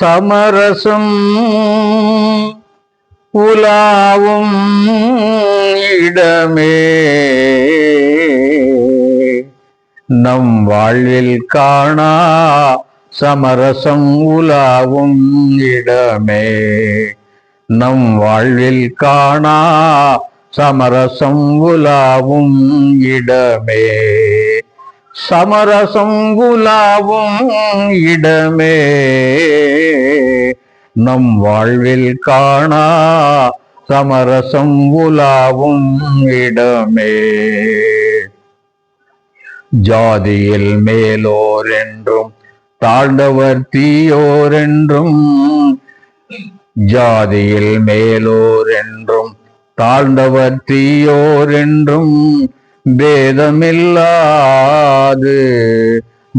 சமரசம் உலாவும் இடமே. நம் வாழ்வில் காணா சமரசம் உலாவும் இடமே. நம் வாழ்வில் காணா சமரசம் உலாவும் இடமே. சமரசம் குலாவும் இடமே. நம் வாழ்வில் காணா சமரசம் உலாவும் இடமே. ஜாதியில் மேலோர் என்றும் தாழ்ந்தவர் தீயோர் என்றும் ஜாதியில் மேலோர் என்றும் தாழ்ந்தவர் தீயோர் என்றும் பேதமில்லாது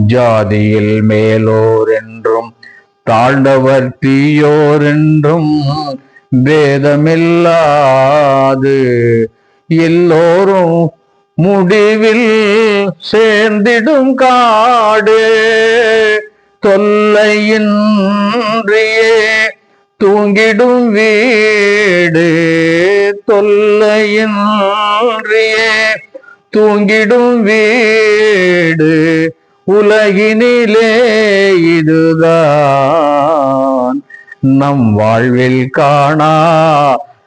ஜாதியில் மேலோர் என்றும் தாழ்ந்தவர் தீயோர் என்றும் பேதமில்லாது எல்லோரும் முடிவில் சேர்ந்திடும் காடு. தொல்லையின்றியே தூங்கிடும் வீடு. தொல்லையின்றியே தூங்கிடும் வீடு உலகினிலே இதுதான். நம் வாழ்வில் காணா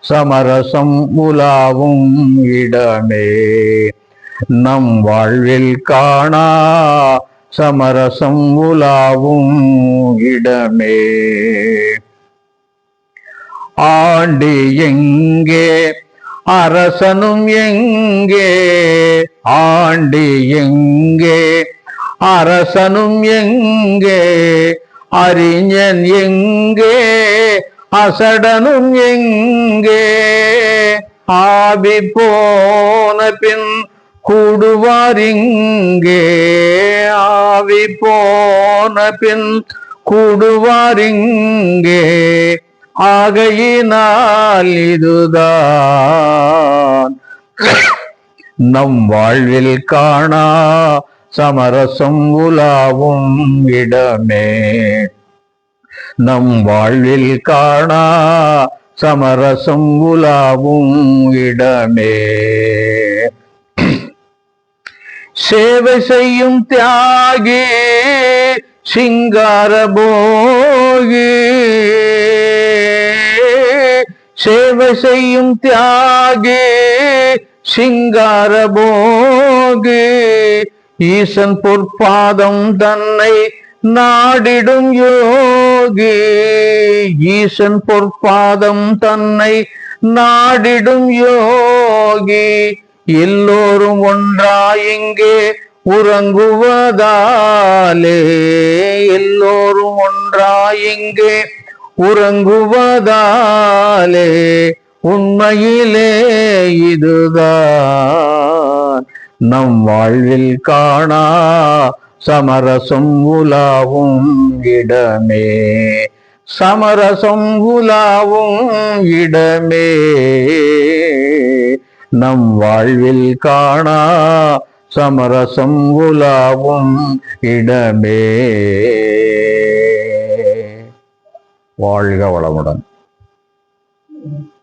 சமரசம் உலாவும் இடமே. நம் வாழ்வில் காணா சமரசம் உலாவும் இடமே. ஆண்டு எங்கே அரசனும் எங்கே ஆண்டி எங்கே? அரசனும் எங்கே? அறிஞன் எங்கே? அசடனும் எங்கே? ஆபி போன பின் கூடுவார் இங்கே. ஆவி போன பின் கூடுவார் இங்கே. ஆகையினால் இதுதான் நம் வாழ்வில் காணா சமரசம் உலாவும் இடமே. நம் வாழ்வில் காணா சமரசம் உலாவும் இடமே. சேவை செய்யும் தியாகி சிங்கார போகி. சேவை செய்யும் தியாகே சிங்காரபோகு ஈசன் பொற்பாதம் தன்னை நாடிடும் யோகி. ஈசன் பொற்பாதம் தன்னை நாடிடும் யோகி. எல்லோரும் ஒன்றா இங்கே உறங்குவதாலே எல்லோரும் ஒன்றா இங்கே உறங்குவதாலே உண்மையிலே இதுதான். நம் வாழ்வில் காணா சமரசம் உலாவும் இடமே. சமரசம் உலாவும் இடமே. நம் வாழ்வில் காணா சமரசம் உலாவும் இடமே. வாழ்க வளமுடன்.